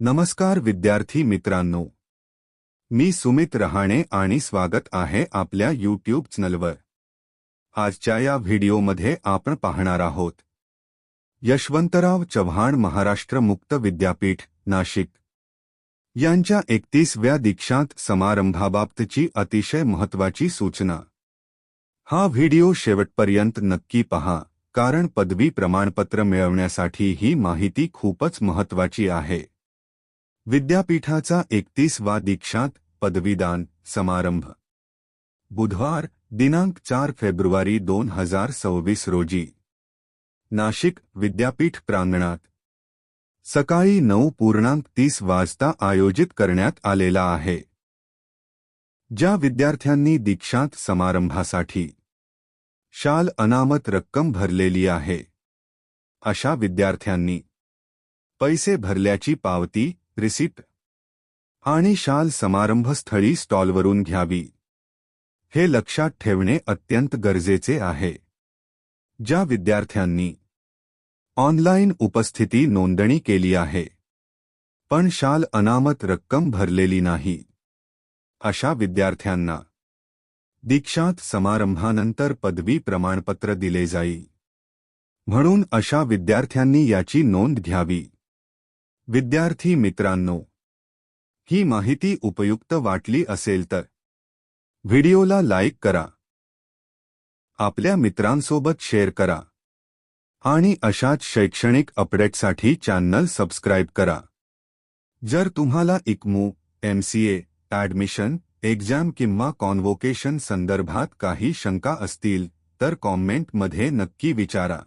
नमस्कार विद्यार्थी मित्रांनो. मी सुमित रहाणे आणि स्वागत आहे आपल्या यूट्यूब चॅनलवर. आजच्या या व्हिडिओमध्ये आपण पाहणार आहोत. यशवंतराव चव्हाण महाराष्ट्र मुक्त विद्यापीठ, नाशिक. यांच्या एकतीसव्या दीक्षांत समारंभाबाबतची अतिशय महत्वाची सूचना. हा व्हिडिओ शेवटपर्यंत नक्की पहा, कारण पदवी प्रमाणपत्र मिळवण्यासाठी ही माहिती खूपच महत्वाची आहे. विद्यापीठाचा एकतीसवा दीक्षांत पदवीदान समारंभ. बुधवार दिनांक चार फेब्रुवारी दोन हजार सव्वीस रोजी. नाशिक विद्यापीठ प्रांगणात. सकाळी नऊ पूर्णांक तीस वाजता आयोजित करण्यात आलेला आहे. ज्या विद्यार्थ्यांनी दीक्षांत समारंभासाठी शाल अनामत रक्कम भरलेली आहे अशा विद्यार्थ्यांनी पैसे भरल्याची पावती रिसिप्ट आणि शाल समारंभस्थळी स्टॉलवरून घ्यावी. हे लक्षात ठेवणे अत्यंत गरजेचे आहे. ज्या विद्यार्थ्यांनी ऑनलाईन उपस्थिती नोंदणी केली आहे पण शाल अनामत रक्कम भरलेली नाही अशा विद्यार्थ्यांना दीक्षांत समारंभानंतर पदवी प्रमाणपत्र दिले जाई. म्हणून अशा विद्यार्थ्यांनी याची नोंद घ्यावी. विद्यार्थी मित्रांनो, ही माहिती उपयुक्त वाटली असेल तर व्हिडिओला लाईक करा. आपल्या मित्रांसोबत शेअर करा. आणि अशाच शैक्षणिक अपडेटसाठी चॅनल सबस्क्राईब करा. जर तुम्हाला इक्मू एमसीए ॲडमिशन, एक्झाम किंवा कॉन्व्होकेशन संदर्भात काही शंका असतील, तर कॉमेंटमध्ये नक्की विचारा.